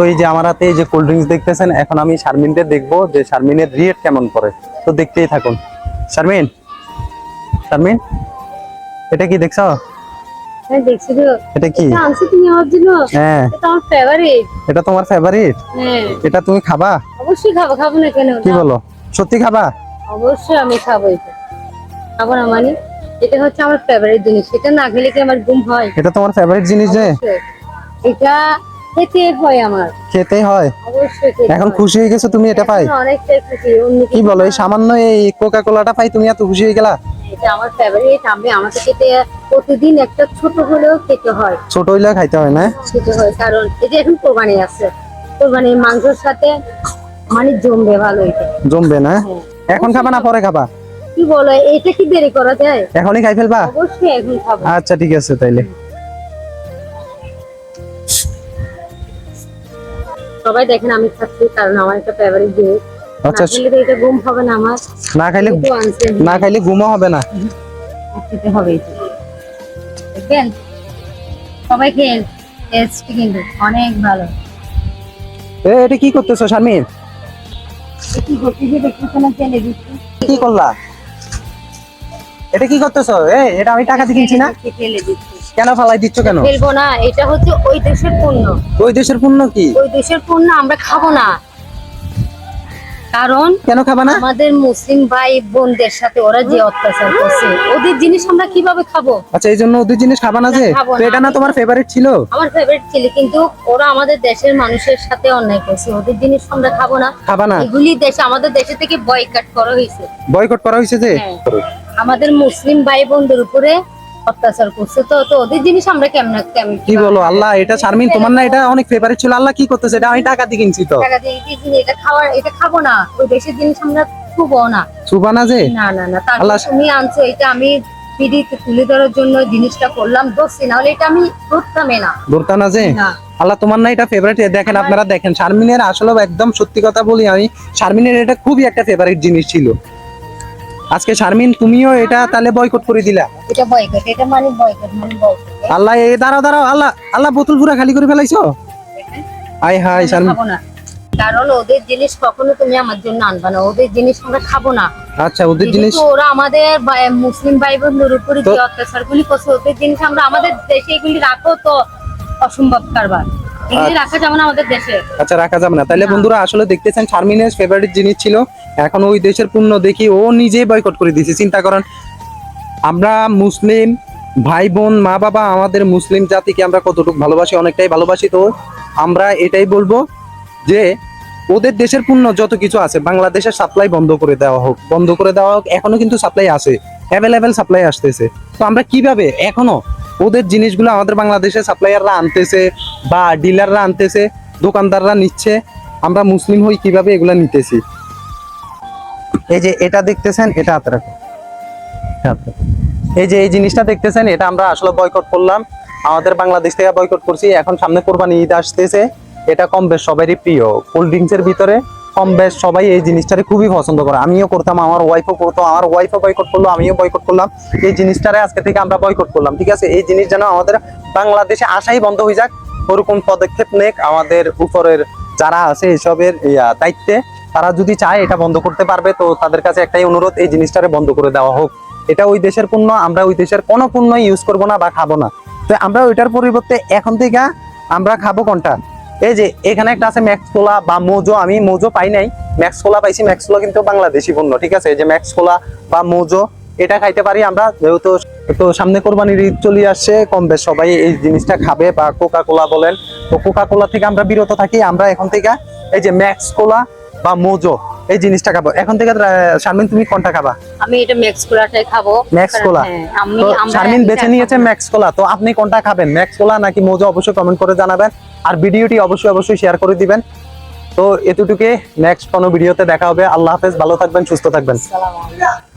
তো এই যে আমার হাতে এই যে কোল্ড ড্রিঙ্কস দেখতেছেন এখন আমি শারমিনকে দেখব যে শারমিনের রিয়েট কেমন করে তো দেখতেই থাকুন। শারমিন? শারমিন? এটা কি দেখছ? হ্যাঁ দেখছি তো। এটা কি? তুমি আমার জন্য। হ্যাঁ। এটা আমার ফেভারিট এটা তোমার ফেভারিট হ্যাঁ। এটা তুমি খাবা? অবশ্যই খাব খাব না কেন? কি বলো? সত্যি খাবা? অবশ্যই আমি খাব এটা। খাব না মানে? এটা হচ্ছে আমার ফেভারিট জিনিস। এটা না খেলে কি আমার ঘুম হয়? এটা তোমার ফেভারিট জিনিস যে? এটা খেতে হয় আমার। খেতেই হয়? অবশ্যই এখন খুশি হয়ে গেছো তুমি এটা পাই? অনেকটাই খুশি কি বলো এই সামান্য এই কোকা কোলাটা পাই তুমি এত খুশি হয়ে গেলা? এটা আমার ফেভারিট আমি আমাকে খেতে প্রতিদিন একটা ছোট হলেও খেতে হয়। ছোট খাইতে হয় না? খেতে হয় কারণ এই যে এখন কোরবানি আছে কোরবানির মাংসের সাথে মানে জমবে ভালো এটা। জমবে না? হ্যাঁ। এখন খাবা না পরে খাবা? কি বলো এটা কি দেরি করা যায়? এখনই খাই ফেলবা? অবশ্যই এখন খাব। আচ্ছা ঠিক আছে তাইলে। সবাই দেখেন আমি খাচ্ছি কারণ আমার একটা ফেভারিট জিনিস আচ্ছা না খেলে তো এটা ঘুম হবে না আমার। না খাইলে না খাইলে ঘুমও হবে না। খেতে হবে দেখবেন? সবাই খেয়ে টেস্ট কিন্তু অনেক ভালো। এ এটা কি করতেছো শারমিন? কি না কি করলা? এটা কি করতেছো? এ এটা আমি টাকা দিয়ে কিনছি না? তেলে দিচ্ছি কেন ফালাই দিচ্ছ কেন? ফেলব না এটা হচ্ছে ওই দেশের পণ্য। ওই দেশের পণ্য কি? ওই দেশের পণ্য আমরা খাব না। কারণ কেন খাবা না? আমাদের মুসলিম ভাই বোনদের সাথে ওরা যে অত্যাচার করছে ওদের জিনিস আমরা কীভাবে খাব? আচ্ছা এই জন্য ওদের জিনিস খাবা না যে। এটা না তোমার ফেভারিট ছিল? আমার ফেভারিট ছিল কিন্তু ওরা আমাদের দেশের মানুষের সাথে অন্যায় করছে। ওদের জিনিস আমরা খাব না। খাবা না? এগুলি দেশে আমাদের দেশে থেকে বয়কাট করা হয়েছে। বয়কট করা হয়েছে যে? হ্যাঁ। আমাদের মুসলিম ভাই বোনদের উপরে অত্যাচার করছে। তো তো ওদের জিনিস আমরা কেমন কেমন কি বলো আল্লাহ এটা শারমিন তোমার না এটা অনেক ফেভারিট ছিল। আল্লাহ কি করতেছে? এটা আমি টাকা দিয়ে কিনছি তো। টাকা দিয়ে এটা খাওয়ার এটা খাব না। ওই দেশের জিনিস আমরা ছুবো না। সুবা না যে? না না না আল্লাহ- তুমি আনছো এটা আমি পিড়িতে তুলে ধরার জন্য জিনিসটা করলাম দোষী না হলে এটা আমি ধরতামে না। ধরতা না যে? না। আল্লাহ তোমার না এটা ফেভারিট দেখেন আপনারা দেখেন শারমিনের আসলে একদম সত্যি কথা বলি আমি শারমিনের এটা খুবই একটা ফেভারিট জিনিস ছিল। আজকে শারমিন তুমিও এটা তাহলে বয়কট করে দিলা। এটা বয়কট এটা মানে বয়কট মানে বয়কট আল্লাহ এ দাঁড়াও দাঁড়াও আল্লাহ আল্লাহ বোতল পুরা খালি করে ফেলাইছো? I high Sharmin. কারণ ওদের জিনিস কখনো তুমি আমার জন্য আনবা না। ওদের জিনিস আমরা খাব না। আচ্ছা ওদের জিনিস ওরা আমাদের মুসলিম ভাই বোনদের উপরে যে অত্যাচার গুলি করছে ওদের জিনিস আমরা আমাদের দেশে এগুলি রাখো তো অসম্ভব কারবার। রাখা যাবে না আমাদের দেশে। আচ্ছা রাখা যাবে না। তাহলে বন্ধুরা আসলে দেখতেছেন শারমিনের ফেভারিট জিনিস ছিল এখন ওই দেশের পণ্য দেখি ও নিজেই বয়কট করে দিয়েছে। চিন্তা করেন আমরা মুসলিম ভাই বোন মা বাবা আমাদের মুসলিম জাতিকে আমরা কতটুকু ভালোবাসি অনেকটাই ভালোবাসি তো। আমরা এটাই বলব যে ওদের দেশের পণ্য যত কিছু আছে বাংলাদেশের সাপ্লাই বন্ধ করে দেওয়া হোক বন্ধ করে দেওয়া হোক এখনও কিন্তু সাপ্লাই আছে। অ্যাভেলেবেল সাপ্লাই আসতেছে। তো আমরা কীভাবে এখনও ওদের জিনিসগুলো আমাদের বাংলাদেশের সাপ্লায়াররা আনতেছে বা ডিলাররা আনতেছে, দোকানদাররা নিচ্ছে, আমরা মুসলিম হই কীভাবে এগুলা নিতেছি? এই যে এটা দেখতেছেন, এটা হাতে রাখো। এই যে এই জিনিসটা দেখতেছেন, এটা আমরা আসলে বয়কট করলাম। আমাদের বাংলাদেশ থেকে বয়কট করছি। এখন সামনে কোরবানি ঈদ আসতেছে। এটা কম বেশ সবারই প্রিয়। কোল্ড ড্রিঙ্কস এর ভিতরে কম বেশ সবাই এই জিনিসটারে খুবই পছন্দ করে। আমিও করতাম, আমার ওয়াইফও করতো, আমার ওয়াইফও বয়কট করল, আমিও বয়কট করলাম। এই জিনিসটারে আজকে থেকে আমরা বয়কট করলাম, ঠিক আছে? এই জিনিস যেন আমাদের বাংলাদেশে আসাই বন্ধ হয়ে যাক। ওরকম পদক্ষেপ নেক, আমাদের উপরের যারা আছে এসবের দায়িত্বে, তারা যদি চায় এটা বন্ধ করতে পারবে, তো তাদের কাছে একটাই অনুরোধ, এই জিনিসটারে বন্ধ করে দেওয়া হোক। এটা ওই দেশের পণ্য, আমরা ওই দেশের কোনো পণ্য ইউজ করব না বা খাব না। তো আমরা ওইটার পরিবর্তে এখন থেকে আমরা খাব কোনটা? এই যে, এখানে একটা আছে ম্যাক্স কোলা বা মোজো, আমি মোজো পাই নাই। ম্যাক্স কোলা পাইছি ম্যাক্স কোলা কিন্তু বাংলাদেশি পণ্য, ঠিক আছে? যে ম্যাক্স কোলা বা মোজো এটা খাইতে পারি আমরা যেহেতু তো সামনে কোরবানির ঈদ চলে আসছে কম বেশ সবাই এই জিনিসটা খাবে বা কোকা কোলা বলেন। তো কোকা কোলা থেকে আমরা বিরত থাকি আমরা এখন থেকে এই যে ম্যাক্স কোলা বা মোজো এই জিনিসটা খাব। এখন থেকে শারমিন তুমি কোনটা খাবা? আমি এটা ম্যাক্স কোলাটাই খাব। ম্যাক্স কোলা আমি শারমিন বেছে নিয়েছে ম্যাক্স কোলা তো আপনি কোনটা খাবেন ম্যাক্স কোলা নাকি মোজো অবশ্যই কমেন্ট করে জানাবেন। আর ভিডিওটি অবশ্যই অবশ্যই শেয়ার করে দিবেন। তো এতটুকু নেক্সট কোনো ভিডিওতে দেখা হবে। আল্লাহ হাফেজ ভালো থাকবেন সুস্থ থাকবেন। আসসালামু আলাইকুম।